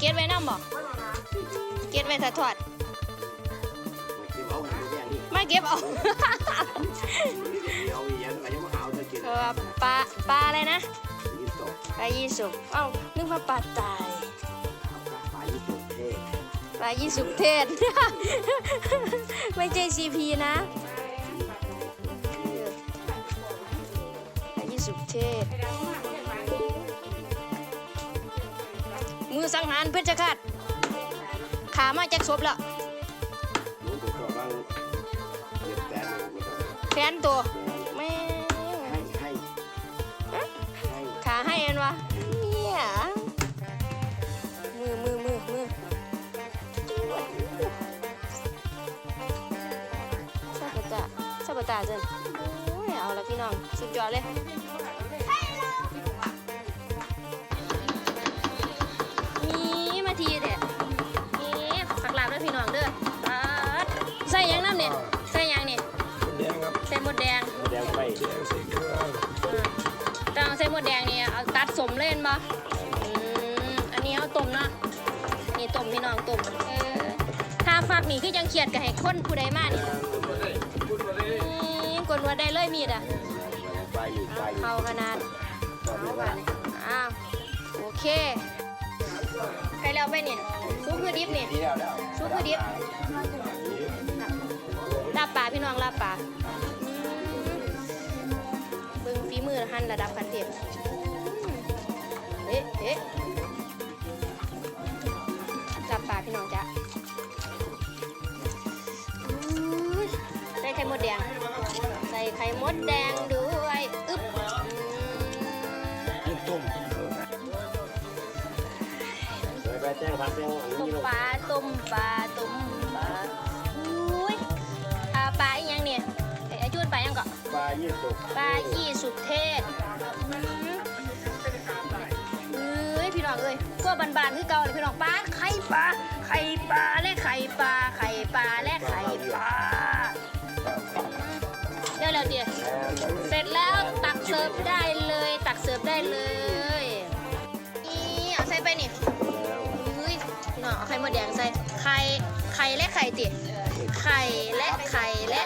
เก็ตไว้น้ำบ่เก็ตไว้ถ้าทอดเก็บเอาหมูแดงนี่ไม่เก็บเอาเดี๋ยวอีหยังก็ยังมาเอาจะกินเออปลาปลาอะไรนะยี่ตกปลายี่สุกเอ้านึกว่าปลาตายปลายี่ตกเท่ปลายี่สุกเทศ ไม่ใช่ซีพีนะปลายี่สุกเทศ สังหารเพชรฆาตขามาจากศพแล้วหมูตัวก็บางเก็บแต่หนึ่งแฟนตัวแม่ให้ให้ให้ขาให้อันวะเนี่ยมือมือมือมือชอบปะตาชอบปะตาจันโอ้ยเอาละพี่น้องสุดยอดเลย ดแดงนี่เอาตัดสมเล่นปะอืมอันนี้เอาต้มเนาะนี่ต้มพี่น้องต้มเออถ้าฝากนี่คือยังเขียดกับให้คนผู้ใดมานี่นี่กดวัดได้เลยมีดอะไปอยู่ไปอยู่เข้าขนาดเอาไปอ้าวโอเคใครแล้วไปนี่ซุปคือดิบนี่ดีแล้วแล้วซุปคือดิบ หั่นระดับคันเทพเอ๊ะเอ๊ะจับปลาพี่น้องจ้ะอุ๊ยใส่ไข่มดแดง ใส่ไข่มดแดงด้วยอึ๊บอืมยิ่งต้มไปแจ้งพันแจ้งอันต้นี้มลงปลาต้มปลาต้มปลา ยี่ตกปลายี่สุกเทศเอ้ยพี่น้องเอ้ยพวกบานๆคือเก่าเลยพี่น้องปลาไข่ปลาไข่ปลาและไข่ปลาไข่ปลาและไข่ปลาเดี๋ยวแล้วเดี๋ยวเสร็จแล้วตักเสิร์ฟได้เลย ตักเสิร์ฟได้เลยนี่เอาใส่ไปนี่อุ้ยพี่น้องเอาไข่หมดแดงใส่ไข่ไข่และไข่ติไข่และไข่และ